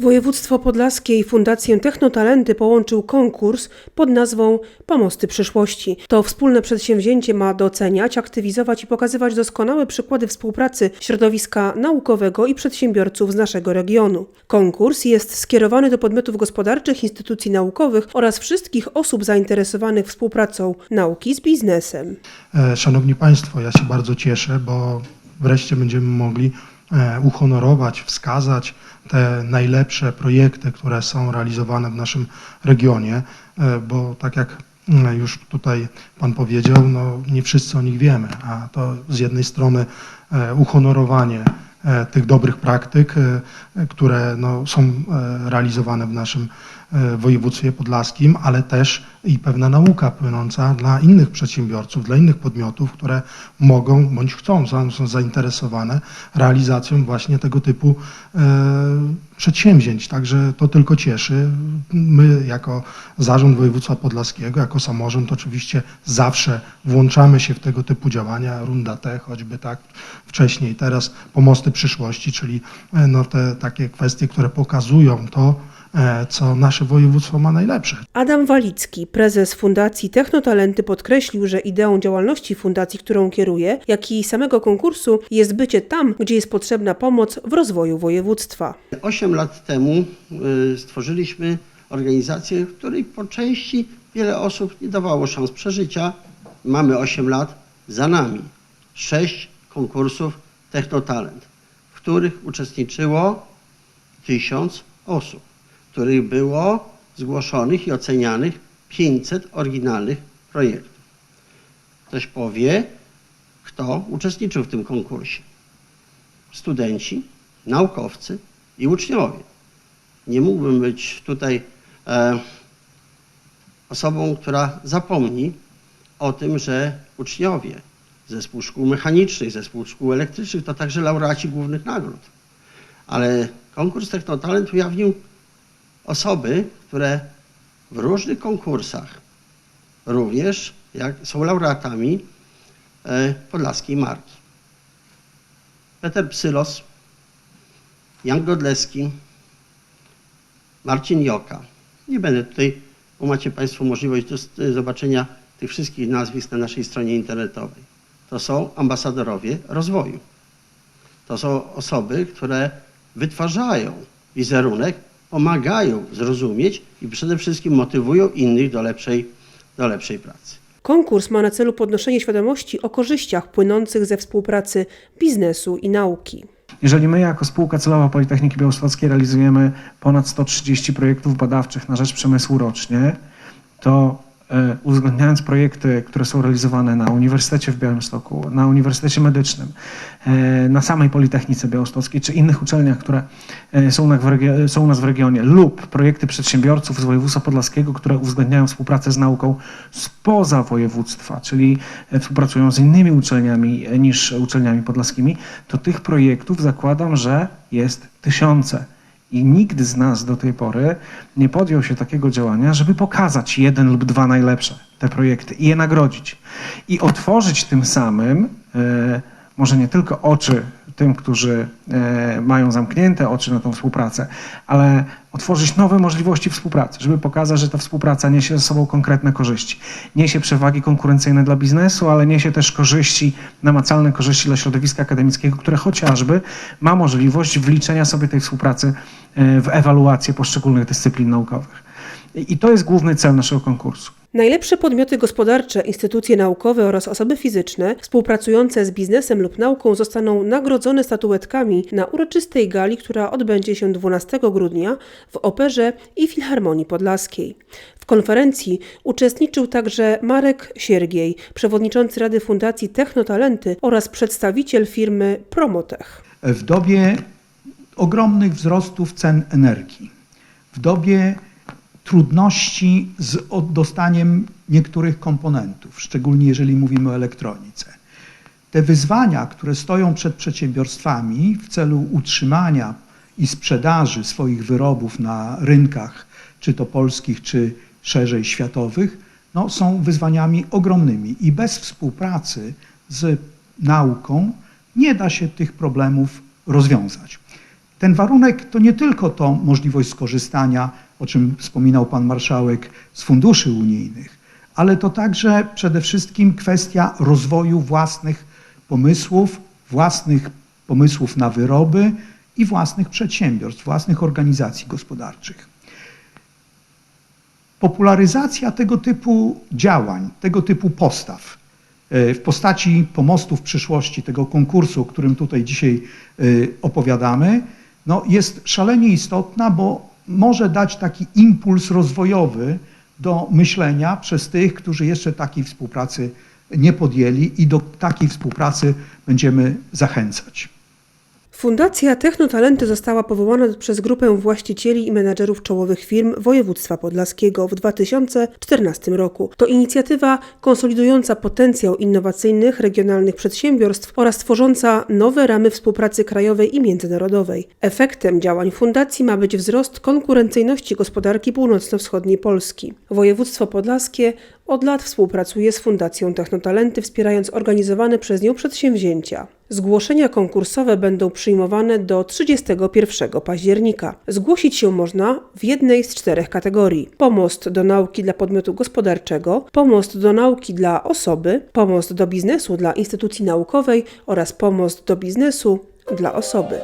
Województwo Podlaskie i Fundację Technotalenty połączył konkurs pod nazwą Pomosty Przyszłości. To wspólne przedsięwzięcie ma doceniać, aktywizować i pokazywać doskonałe przykłady współpracy środowiska naukowego i przedsiębiorców z naszego regionu. Konkurs jest skierowany do podmiotów gospodarczych, instytucji naukowych oraz wszystkich osób zainteresowanych współpracą nauki z biznesem. E, Szanowni Państwo, ja się bardzo cieszę, bo wreszcie będziemy mogli uhonorować, wskazać te najlepsze projekty, które są realizowane w naszym regionie, e, bo tak jak mm, już tutaj Pan powiedział, no nie wszyscy o nich wiemy, a to z jednej strony e, uhonorowanie e, tych dobrych praktyk, e, które no, są e, realizowane w naszym e, województwie podlaskim, ale też i pewna nauka płynąca dla innych przedsiębiorców, dla innych podmiotów, które mogą bądź chcą, są zainteresowane realizacją właśnie tego typu e, przedsięwzięć. Także to tylko cieszy. My jako Zarząd Województwa Podlaskiego, jako samorząd oczywiście zawsze włączamy się w tego typu działania, runda T choćby tak wcześniej, teraz pomosty przyszłości, czyli e, no te takie kwestie, które pokazują to, co nasze województwo ma najlepsze. Adam Walicki, prezes Fundacji Technotalenty, podkreślił, że ideą działalności fundacji, którą kieruje, jak i samego konkursu jest bycie tam, gdzie jest potrzebna pomoc w rozwoju województwa. Osiem lat temu y, stworzyliśmy organizację, w której po części wiele osób nie dawało szans przeżycia. Mamy 8 lat za nami. Sześć konkursów Technotalent, w których uczestniczyło tysiąc osób, których było zgłoszonych i ocenianych 500 oryginalnych projektów. Ktoś powie, kto uczestniczył w tym konkursie. Studenci, naukowcy i uczniowie. Nie mógłbym być tutaj e, osobą, która zapomni o tym, że uczniowie zespół szkół mechanicznych, zespół szkół elektrycznych to także laureaci głównych nagród. Ale konkurs Technotalent ujawnił osoby, które w różnych konkursach również jak, są laureatami e, podlaskiej marki. Peter Psylos, Jan Godleski, Marcin Joka. Nie będę tutaj, bo macie Państwo możliwość dos- zobaczenia tych wszystkich nazwisk na naszej stronie internetowej. To są ambasadorowie rozwoju. To są osoby, które wytwarzają wizerunek, pomagają zrozumieć i przede wszystkim motywują innych do lepszej, do lepszej pracy. Konkurs ma na celu podnoszenie świadomości o korzyściach płynących ze współpracy biznesu i nauki. Jeżeli my jako spółka celowa Politechniki Białostockiej realizujemy ponad 130 projektów badawczych na rzecz przemysłu rocznie, to uwzględniając projekty, które są realizowane na Uniwersytecie w Białymstoku, na Uniwersytecie Medycznym, e, na samej Politechnice Białostockiej czy innych uczelniach, które e, są, u nas w regionie lub projekty przedsiębiorców z województwa podlaskiego, które uwzględniają współpracę z nauką spoza województwa, czyli e, współpracują z innymi uczelniami e, niż uczelniami podlaskimi, to tych projektów zakładam, że jest tysiące. I nikt z nas do tej pory nie podjął się takiego działania, żeby pokazać jeden lub dwa najlepsze te projekty i je nagrodzić. I otworzyć tym samym e, może nie tylko oczy tym, którzy e, mają zamknięte oczy na tą współpracę, ale otworzyć nowe możliwości współpracy, żeby pokazać, że ta współpraca niesie ze sobą konkretne korzyści. Niesie przewagi konkurencyjne dla biznesu, ale niesie też korzyści, namacalne korzyści dla środowiska akademickiego, które chociażby ma możliwość wliczenia sobie tej współpracy e, w ewaluację poszczególnych dyscyplin naukowych. I i to jest główny cel naszego konkursu. Najlepsze podmioty gospodarcze, instytucje naukowe oraz osoby fizyczne współpracujące z biznesem lub nauką zostaną nagrodzone statuetkami na uroczystej gali, która odbędzie się 12 grudnia w Operze i Filharmonii Podlaskiej. W konferencji uczestniczył także Marek Siergiej, przewodniczący Rady Fundacji Technotalenty oraz przedstawiciel firmy Promotech. w dobie ogromnych wzrostów cen energii, w dobie trudności z dostaniem niektórych komponentów, szczególnie jeżeli mówimy o elektronice. Te wyzwania, które stoją przed przedsiębiorstwami w celu utrzymania i sprzedaży swoich wyrobów na rynkach, czy to polskich, czy szerzej światowych, no, są wyzwaniami ogromnymi i bez współpracy z nauką nie da się tych problemów rozwiązać. Ten warunek to nie tylko to możliwość skorzystania, o czym wspominał pan marszałek, z funduszy unijnych, ale to także przede wszystkim kwestia rozwoju własnych pomysłów, własnych pomysłów na wyroby i własnych przedsiębiorstw, własnych organizacji gospodarczych. Popularyzacja tego typu działań, tego typu postaw e, w postaci pomostów przyszłości, tego konkursu, o którym tutaj dzisiaj e, opowiadamy, no jest szalenie istotna, bo może dać taki impuls rozwojowy do myślenia przez tych, którzy jeszcze takiej współpracy nie podjęli i do takiej współpracy będziemy zachęcać. Fundacja Technotalenty została powołana przez grupę właścicieli i menadżerów czołowych firm województwa podlaskiego w 2014 roku. To inicjatywa konsolidująca potencjał innowacyjnych regionalnych przedsiębiorstw oraz tworząca nowe ramy współpracy krajowej i międzynarodowej. Efektem działań fundacji ma być wzrost konkurencyjności gospodarki północno-wschodniej Polski. Województwo podlaskie od lat współpracuje z Fundacją Technotalenty, wspierając organizowane przez nią przedsięwzięcia. Zgłoszenia konkursowe będą przyjmowane do 31 października. Zgłosić się można w jednej z czterech kategorii: pomost do nauki dla podmiotu gospodarczego, pomost do nauki dla osoby, pomost do biznesu dla instytucji naukowej oraz pomost do biznesu dla osoby.